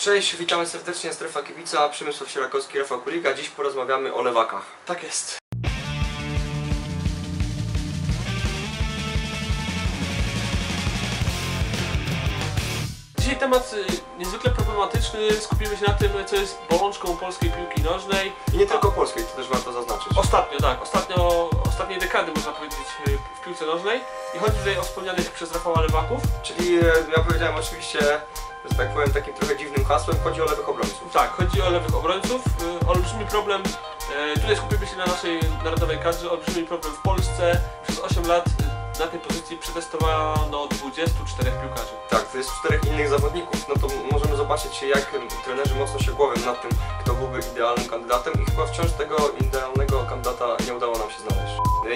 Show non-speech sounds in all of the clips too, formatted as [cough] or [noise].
Cześć, witamy serdecznie Strefa Kibica, Przemysław Sierakowski, Rafał Kulika. Dziś porozmawiamy o lewakach. Tak jest. Dzisiaj temat y, niezwykle problematyczny. Skupimy się na tym, co jest bolączką polskiej piłki nożnej. I nie tylko polskiej, to też warto zaznaczyć. Ostatnio, tak, ostatnio, ostatniej dekady można powiedzieć y, w piłce nożnej. I chodzi tutaj o wspomnianych przez Rafała Lewaków. Czyli e, ja powiedziałem oczywiście, że tak powiem, takim trochę dziwnym hasłem, chodzi o lewych obrońców. Tak, chodzi o lewych obrońców. Y, Olbrzymi problem, y, tutaj skupimy się na naszej narodowej kadrze, olbrzymi problem w Polsce. Przez 8 lat y, na tej pozycji przetestowano 24 piłkarzy. Tak, to jest czterech innych zawodników, no to możemy zobaczyć jak trenerzy mocno się głowią nad tym, kto byłby idealnym kandydatem i chyba wciąż tego idealnego kandydata nie udało nam się znaleźć.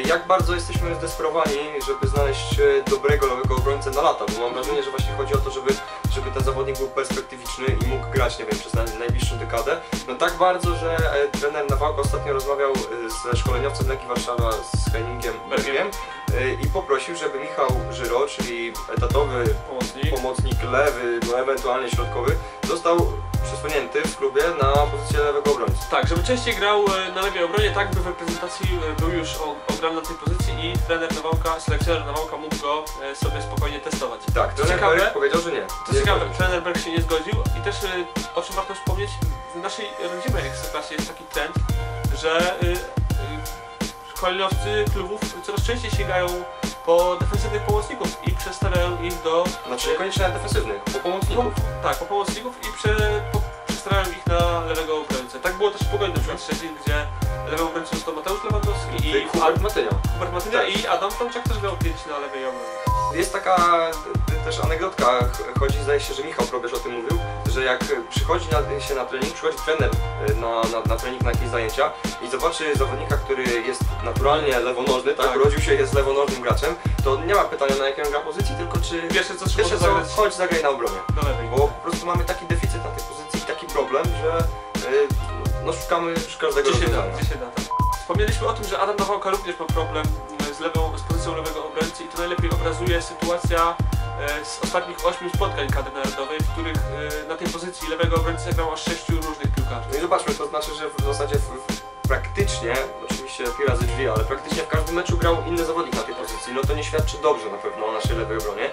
Jak bardzo jesteśmy zdesperowani, żeby znaleźć dobrego lewego obrońcę na lata, bo mam wrażenie, że właśnie chodzi o to, żeby, żeby ten zawodnik był perspektywiczny i mógł grać, nie wiem, przez naj- najbliższą dekadę. No tak bardzo, że e, trener Nawałka ostatnio rozmawiał e, ze szkoleniowcem Legii Warszawa, z Henningiem Bergiem e, i poprosił, żeby Michał Żyro, czyli etatowy Pomocnik. pomocnik lewy, no ewentualnie środkowy, został przesunięty w klubie na pozycję lewego obrońcy. Tak, żeby częściej grał na lewej obronie, tak by w reprezentacji był już ograny na tej pozycji i trener Nawałka, selekcjoner Nawałka mógł go sobie spokojnie testować. Tak, trener ciekawe- powiedział, że nie. Co Nie ciekawe, zgodzi. trener Berg się nie zgodził i też e, o czym warto wspomnieć, w naszej rodzimej ekstraklasie jest taki trend, że y, y, szkoleniowcy klubów coraz częściej sięgają po defensywnych pomocników i przestawiają ich do Znaczy niekoniecznie defensywnych, po pomocników. tak, po pomocników i prze, po, przestawiają ich na lewego obrońcę. Tak było też w Pogoni na Szczecin, gdzie lewym obrońcą został Mateusz Lewandowski i Hubert Matynia. Hubert Matynia Tak. i Adam Tomczak też grał kiedyś na lewej obronie. Jest taka y, też anegdotka, ch- chodzi, zdaje się, że Michał Probierz o tym mówił, że jak przychodzi na, się na trening, przychodzi trener y, na, na, na trening, na jakieś zajęcia i zobaczy zawodnika, który jest naturalnie lewonożny, tak, Tak. urodził się, jest lewonożnym graczem, to nie ma pytania na jaką gra pozycji, tylko czy Pierwsze co trzeba Pierwsze co, zagrać chodź zagraj na obronie. Bo po prostu mamy taki deficyt na tej pozycji i taki problem, że y, no szukamy każdego Gdzie się da, się da. Tak. Wspomnieliśmy o tym, że Adam Nawałka również ma problem e, z, lewą, z pozycją lewego obrońcy i to najlepiej obrazuje sytuacja e, z ostatnich 8 spotkań kadry narodowej, w których e, na tej pozycji lewego obrońcy zagrał aż 6 różnych piłkarzy. No i zobaczmy, to znaczy, że w zasadzie praktycznie, oczywiście pi razy drzwi, ale praktycznie w każdym meczu grał inny zawodnik na tej pozycji. No to nie świadczy dobrze na pewno o naszej lewej obronie.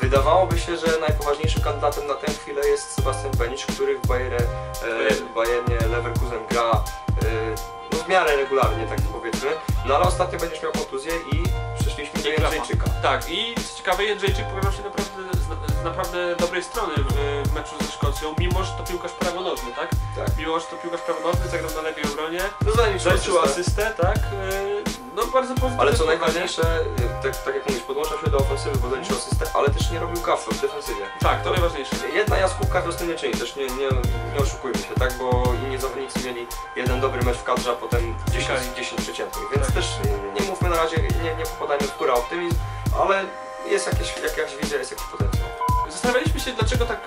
Wydawałoby się, że najpoważniejszym kandydatem na tę chwilę jest Sebastian Benic, który w Bayernie, e, Bayernie Leverkusen gra e, no, w miarę regularnie, tak powiedzmy. No ale ostatnio będziesz miał kontuzję i przeszliśmy do. Jędrzejczyka. Tak, i co ciekawe, Jędrzejczyk pokazał się naprawdę z, z naprawdę dobrej strony w, w meczu ze Szkocją, mimo że to piłkarz prawonożny, tak? Tak. Mimo że to piłkarz prawonożny, zagrał na lewej obronie, No zaliczył asystę. tak? E, No bardzo pozytywne Ale co najważniejsze, y, tak, tak jak mówisz, podłączał się do ofensywy, bo zaliczył asystę, ale też nie robił kafu w defensywie. Tak, to najważniejsze. Jedna jaskółka to z tym nie czyni, też nie, nie, nie oszukujmy się, tak? Bo inni zawodnicy mieli jeden dobry mecz w kadrze, a potem 10, Znikali. 10 przeciętnych, więc Tak. też nie, mówmy na razie, nie, nie popadajmy w pura optymizm, ale jest jakieś, jak, jak widzę, jest jakiś potencjał. Zastanawialiśmy się, dlaczego tak,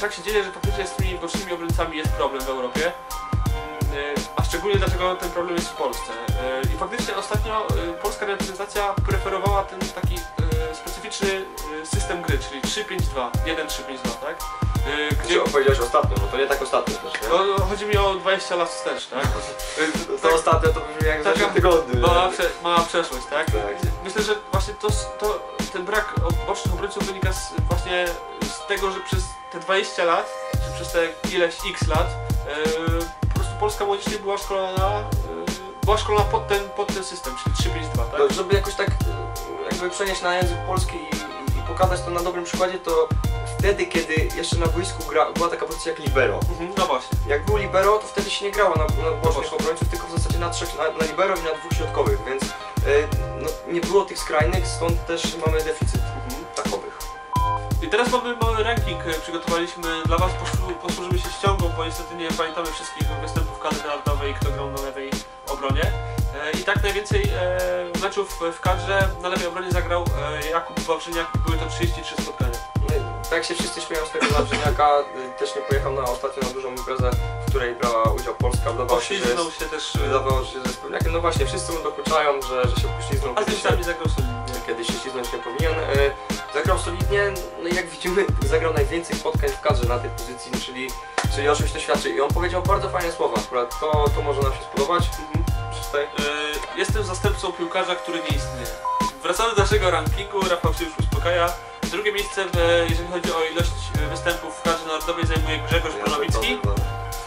tak się dzieje, że faktycznie z tymi bocznymi obrońcami jest problem w Europie. Y, A szczególnie dlaczego ten problem jest w Polsce. Y, I faktycznie ostatnio y, polska reprezentacja preferowała ten taki specyficzny system gry, czyli 3-5-2, 1-3-5-2, tak? Gdzie powiedziałeś ostatnio, no to nie tak ostatnio też, nie? No, chodzi mi o 20 lat wstecz, tak? [laughs] To, to ostatnio to brzmi jak Taka zeszły tygodniu. Mała, prze, mała przeszłość, tak? Tak. Myślę, że właśnie to, to, ten brak bocznych obrońców wynika z, właśnie z tego, że przez te 20 lat, czy przez te ileś x lat, yy, polska młodzież nie była szkolona, yy, była szkolona pod ten, pod ten system, czyli 3-5-2, tak? No, żeby jakoś tak e, jakby przenieść na język polski i, i, pokazać to na dobrym przykładzie, to wtedy, kiedy jeszcze na boisku gra, była taka pozycja jak libero. Mhm, no właśnie. Jak był libero, to wtedy się nie grało na, na bocznych właśnie. obrońców, tylko w zasadzie na trzech, na, na libero i na dwóch środkowych, więc e, no, nie było tych skrajnych, stąd też mamy deficyt Mhm. takowych. I teraz mamy mały ranking, e, przygotowaliśmy dla Was, posłu- posłużymy się ściągą, bo niestety nie pamiętamy wszystkich występów obronie. E, I tak najwięcej e, meczów w kadrze na lewej obronie zagrał e, Jakub Wawrzyniak, były to 33 spotkania. I tak się wszyscy śmieją z tego Wawrzyniaka, też nie pojechał na ostatnio na dużą imprezę, w której brała udział Polska, wydawało się, że jest, się też, wydawało się, że jest pewniakiem. No właśnie, wszyscy mu dokuczają, że, że się poślizgnął. kiedyś tym sami zagrał solidnie. kiedyś się ślizgnąć nie powinien. Zagrał solidnie, no i jak widzimy, [laughs] zagrał najwięcej spotkań w kadrze na tej pozycji, czyli, czyli o czymś to świadczy. I on powiedział bardzo fajne słowa, akurat to, to może nam się spodobać. Mhm. E, Jestem zastępcą piłkarza, który nie istnieje. Wracamy do naszego rankingu, Rafał się już uspokaja. Drugie miejsce, w, jeżeli chodzi o ilość e, występów w kadrze narodowej zajmuje Grzegorz Bronowicki.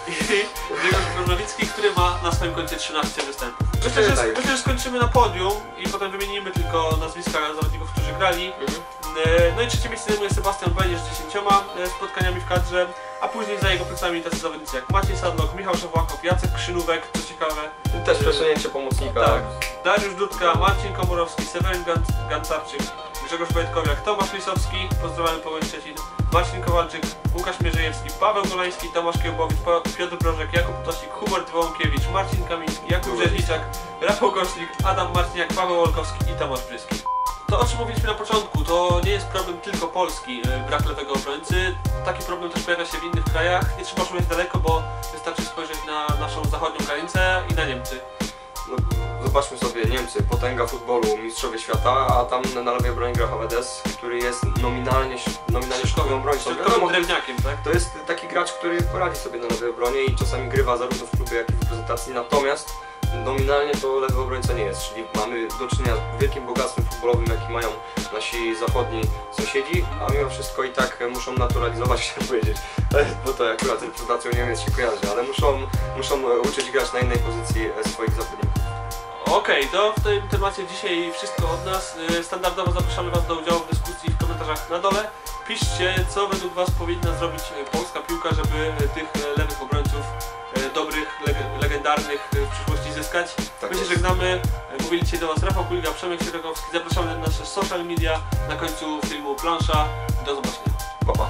[laughs] Grzegorz Bronowicki, który ma na swoim koncie 13 występów. Myślę, że, myślę, że skończymy na podium i potem wymienimy tylko nazwiska zawodników, którzy grali. Mhm. E, No i trzecie miejsce zajmuje Sebastian Będziesz z 10 e, spotkaniami w kadrze, a później za jego plecami tacy zawodnicy jak Maciej Sadlok, Michał Szewłakow, Jacek Krzynówek, ciekawe, Też przesunięcie pomocnika. tak, Dariusz Dudka, Marcin Komorowski, Seweryn Gan- Gancarczyk, Grzegorz Wojtkowiak, Tomasz Lisowski, pozdrawiam Pogoń Szczecin, Marcin Kowalczyk, Łukasz Mierzejewski, Paweł Golański, Tomasz Kiełbowicz, Piotr Brożek, Jakub Tosik, Hubert Wołąkiewicz, Marcin Kamiński, Jakub Rzeźniczak, Rafał Koszlik, Adam Marciniak, Paweł Olkowski i Tomasz Brzyski. To o czym mówiliśmy na początku, to nie jest problem tylko Polski, e, brak lewego obrońcy. Taki problem też pojawia się w innych krajach. Nie trzeba szukać daleko, bo wystarczy spojrzeć na naszą zachodnią granicę i na Niemcy. No, zobaczmy sobie Niemcy, potęga futbolu, mistrzowie świata, a tam na lewej obronie gra Havedes, który jest nominalnie, nominalnie szkolnym obrońcą. Wiadomo, drewniakiem, tak? To jest taki gracz, który poradzi sobie na lewej obronie i czasami grywa zarówno w klubie, jak i w reprezentacji, natomiast nominalnie to lewy obrońca nie jest, czyli mamy do czynienia z wielkim bogactwem futbolowym, jaki mają nasi zachodni sąsiedzi, a mimo wszystko i tak muszą naturalizować, chciałem [laughs] powiedzieć, bo to akurat z reprezentacją Niemiec się kojarzy, ale muszą, muszą uczyć grać na innej pozycji swoich zawodników. Okej, to w tym temacie dzisiaj wszystko od nas. Y, Standardowo zapraszamy Was do udziału w dyskusji w komentarzach na dole. Piszcie, co według Was powinna zrobić polska piłka, żeby tych lewych obrońców y, dobrych, leg- legendarnych y, w przyszłości zyskać. Tak My się żegnamy. Y, Mówili dzisiaj do Was Rafał Kuliga, Przemek Sierogowski. Zapraszamy na nasze social media. Na końcu filmu Plansza. Do zobaczenia. Pa, pa.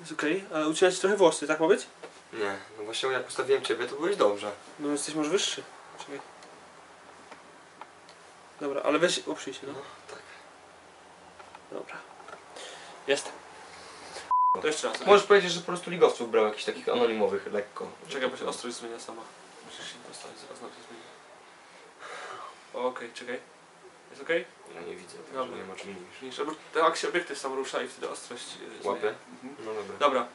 Jest okej, ale ucinać trochę włosy, tak ma być? Nie, no właśnie jak ustawiłem Ciebie, to byłeś dobrze. No jesteś może wyższy. Czekaj. Dobra, ale weź oprzyj się, no. No, tak. Dobra. Jest. To jeszcze raz. Możesz powiedzieć, że po prostu ligowców brał jakichś takich anonimowych lekko. Czekaj, bo się ostrość zmienia sama. Musisz się postawić, zaraz nam się zmieni. O, Okej, czekaj. Jest okej? Ja nie widzę, także Dobra. nie o czym mówisz. Mniejsza, bo tak się obiektyw sam rusza i wtedy ostrość Łapie? zmienia. Mhm. No dobra. Dobra.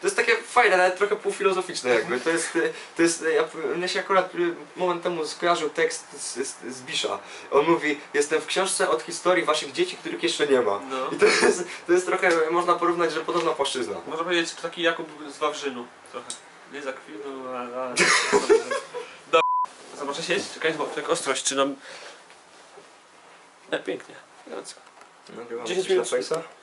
To jest takie fajne, nawet trochę półfilozoficzne jakby. To jest, to jest ja, mnie się akurat y, moment temu skojarzył tekst z, z, z Bisza. On mówi, jestem w książce od historii waszych dzieci, których jeszcze nie ma. No. I to jest, to jest trochę, można porównać, że podobna płaszczyzna. Można powiedzieć taki Jakub z Wawrzynu. Trochę. Nie za kwinu, ale... ale- [laughs] Dobra. Zobaczę sieć? Czekaj, bo tak ostrość, czy nam... [laughs] Pięknie. Elegancko. Nagrywamy 10 coś na minut.